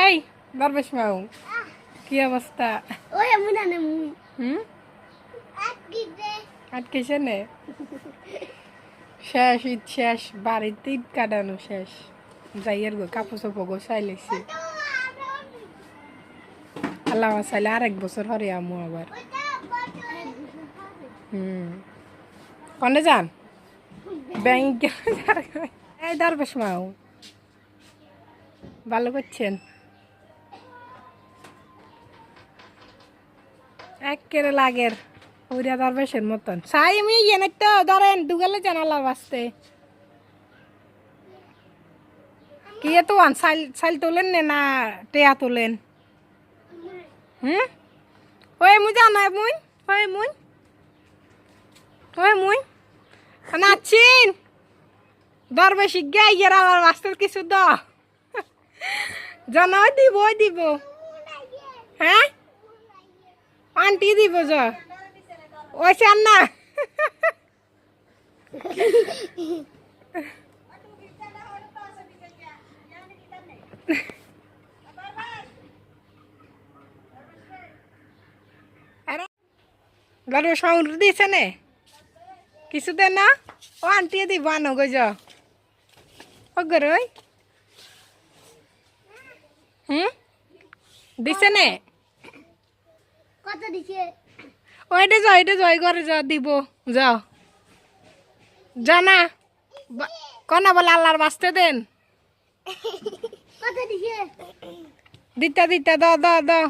এই দরবেশ মাউ কি অবস্থা? ওই আমি না না হুম? আটকেছে নে? শেষ ঈদ শেষ বাড়িতে ঈদ কাটানো শেষ। যাইয়ের গো কাপড় চোপড় গো চাইলেছি আল্লাহ চাইলে আরেক বছর হরে আমু আবার হুম কনে যান ব্যাংক এই দরবেশ মাউ ভালো করছেন একেরে লাগের ওইরা দরবেশের মতন সাই আমি ইয়ে তো ধরেন দুগালে জানালার বাঁচতে এ তো আন, সাইল তোলেন নে না টেয়া তোলেন? হুম? ওই মুই জানা মুই, ওই মুই। ওই মুই। নাচিন দরবেশি গে ইয়ের আমার বাঁচতে কিছু দ। জানা, ওই দিব দিব। হ্যাঁ? আন্টি দিব যা ওই চান না। গরু সাউন্ড দিয়েছে নে। কিছু দে না। ও আন্টি দিব আনো গো যা ও গরুই হুম? দিছে নে। কত দিছে? ওইটা যাও এটা যাও ঘরে যাও দিব। যাও জানা কনা বলে আল্লাহর বাঁচতে দেন। দিতা দিতা দ দ দাও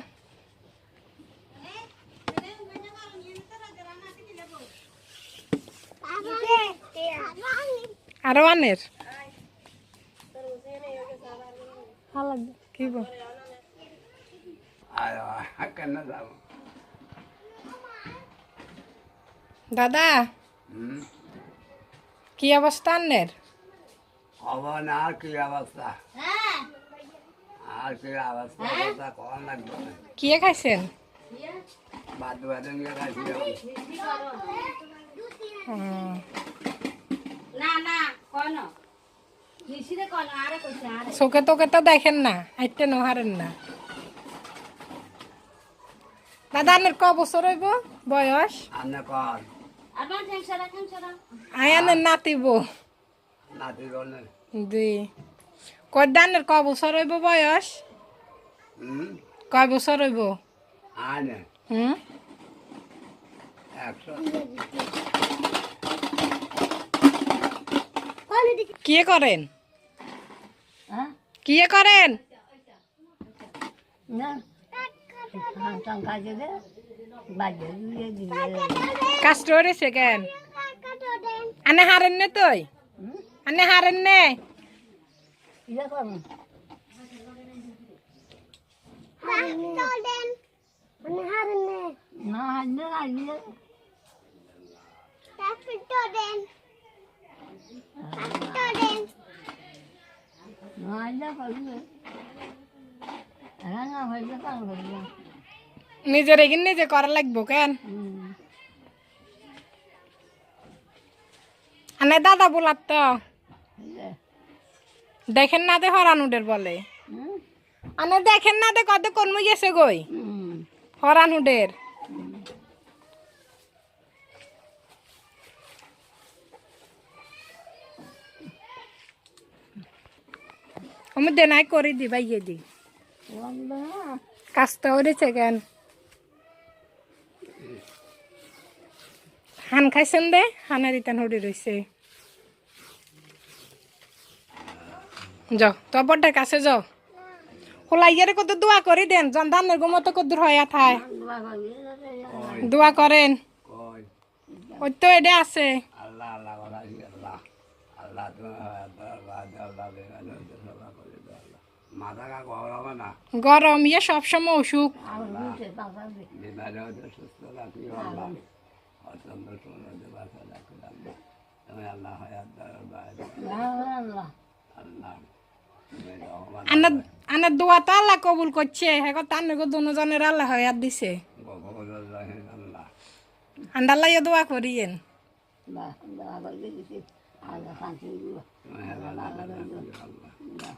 আরও আনের কি বল? দাদা কি অবস্থা খবর আর কি অবস্থা? আর কি অবস্থা কখন লাগবে কি খাইছেন? বাদ বাদে খাইছি হুম। না না কন মিশিরে কন আরে কইছে আরে চোখে তোকে তো দেখেন না আইতে নহারেন না। দাদা আনের ক বছর হইব বয়স? আয়ানের নাতিব দুই। কয় দানের ক বছর হইব বয়স? হুম? কয় বছর হইব? আনে। হুম? একশো কত দিছে কি করেন? হ্যাঁ? কি করেন? না। কাষ্ট হয়েছে কেন? আনে হারেন নে তুই। আনে হারেন নে। ইয়া করুন কত দেন মানে হারনে না নিজের এগিন নিজে করা লাগবো কেন? আনে দাদা বলার তো। দেখেন না দে হরানুডের বলে। আনে দেখেন না দে কত কোন গেছে গই। হরানুডের আমি দেনাই করে দি বাইয়ে দি। কাজটা হয়েছে কেন? হান খাইছেন দে হানের ইতান হরি রয়েছে যাও তো বড়টার কাছে যাও খোলা ইয়ারে কত দোয়া করে দেন জন ধানের গোমতো কত দূর হয় থায় দোয়া করেন ওই তো এটা আছে। আল্লাহ আল্লাহ আল্লাহ তুমি হায়াত দাও আল্লাহ দাও আল্লাহ বেগান সেবা করে দাও আল্লাহ মাথা কা গরম না গরম ইয়ে সবসময় অসুখ আর বুঝে বাবা বিমারে ওদের সুস্থ রাখি আল্লাহ অচন্দ্র সোনাদের বাসা রাখি আল্লাহ তুমি আল্লাহ হায়াত দাও আল্লাহ আল্লাহ আল্লাহ তুমি রহমান আন্না আনের দোয়া তো আল্লাহ কবুল করছে। হ্যাঁ তার গো দুজনের আল্লাহ হয়াত দিছে। আন্ডাল্লাহ দোয়া করিয়েন। আল্লাহ।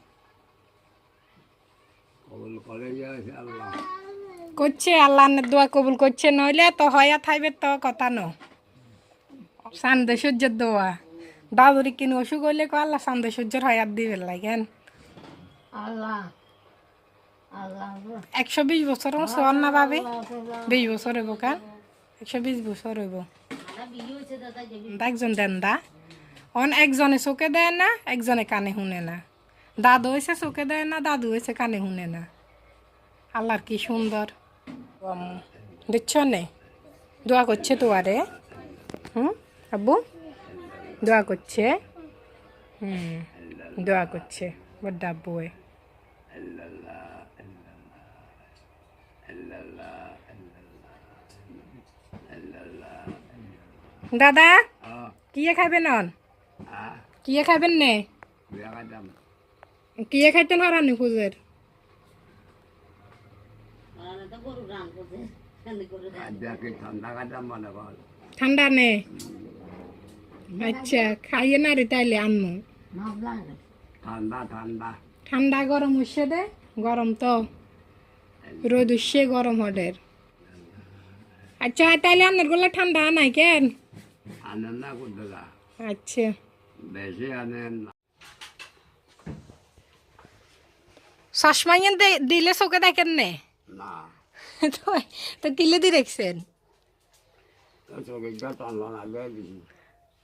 করছে আল্লাহ আন্নের দোয়া কবুল করছে নইলে তো হয়া থাইবে তো কথা ন। চান্দে সূর্যের দোয়া। দাদুরি কিনে অসুখ হইলে কো আল্লাহ চান্দে সূর্যের হয়াত দিবে লাগেন আল্লাহ আল্লাহ একশো বিশ বছর সোয়ার না পাবে বিশ বছর হইব কান একশো বিশ বছর হইব। একজন দেন দা। অন একজনে চোখে দেয় না একজনে কানে শুনে না। দাদু হয়েছে চোখে দেয় না দাদু হয়েছে কানে শুনে না। আল্লাহর কি সুন্দর। দিচ্ছ নে? দোয়া করছে তোয়ারে হুম? আব্বু? দোয়া করছে। হুম দোয়া করছে। বড্ড আব্বু। দাদা কিয়ে খাবেন অন? কিয়ে খাবেন নে? কিয়ে খাইতেন হরানি খুঁজের ঠান্ডা মনে নে? আচ্ছা খাইয়ে না রে তাইলে আনমু। ঠান্ডা ঠান্ডা ঠান্ডা গরম হচ্ছে দে গরম তো। রোদ উঠছে গরম হডের আচ্ছা তাইলে আনেরগুলো ঠান্ডা নাই কেন? আনেন না আচ্ছা। বেশি আনেন না চশমাইন দিলে চোখে দেখেন নে। না। তো তো কিলে দি রেখছেন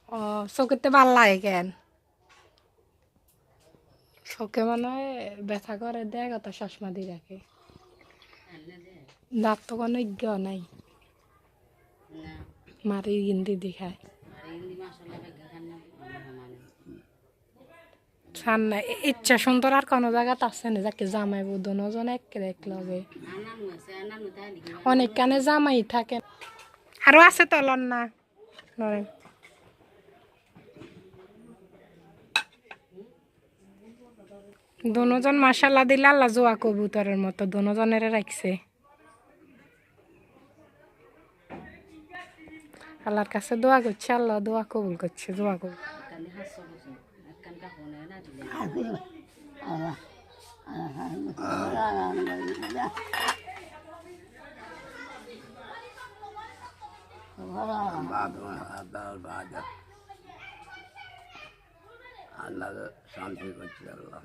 ও চোখেতে ভালো লাগে কেন? চোখে মানে ব্যথা করে দেয় কত চশমা দিয়ে রাখে দাঁত তো কোনো ইজ্ঞ নাই। না। মারি গিন্দি দেখায় আর হিন্দি মাসালা বেগে খান না মানে ইচ্ছা সুন্দর আর কোনো জায়গাত আছে না? যাকে জামাইব দুজন একে এক লগে অনেক কানে জামাই থাকে। আরও আছে তলন না নরেন দুজন মাসাল্লা দিলে আল্লাহ জোয়া কবুতরের মতো দুজনের রাখছে। আল্লাহর কাছে দোয়া করছে, আল্লাহ দোয়া কবুল করছে দোয়া কবুল কানে হাসছো বসে কান কা ফোনে না দিলে আল্লাহ শান্তি করছে আল্লাহ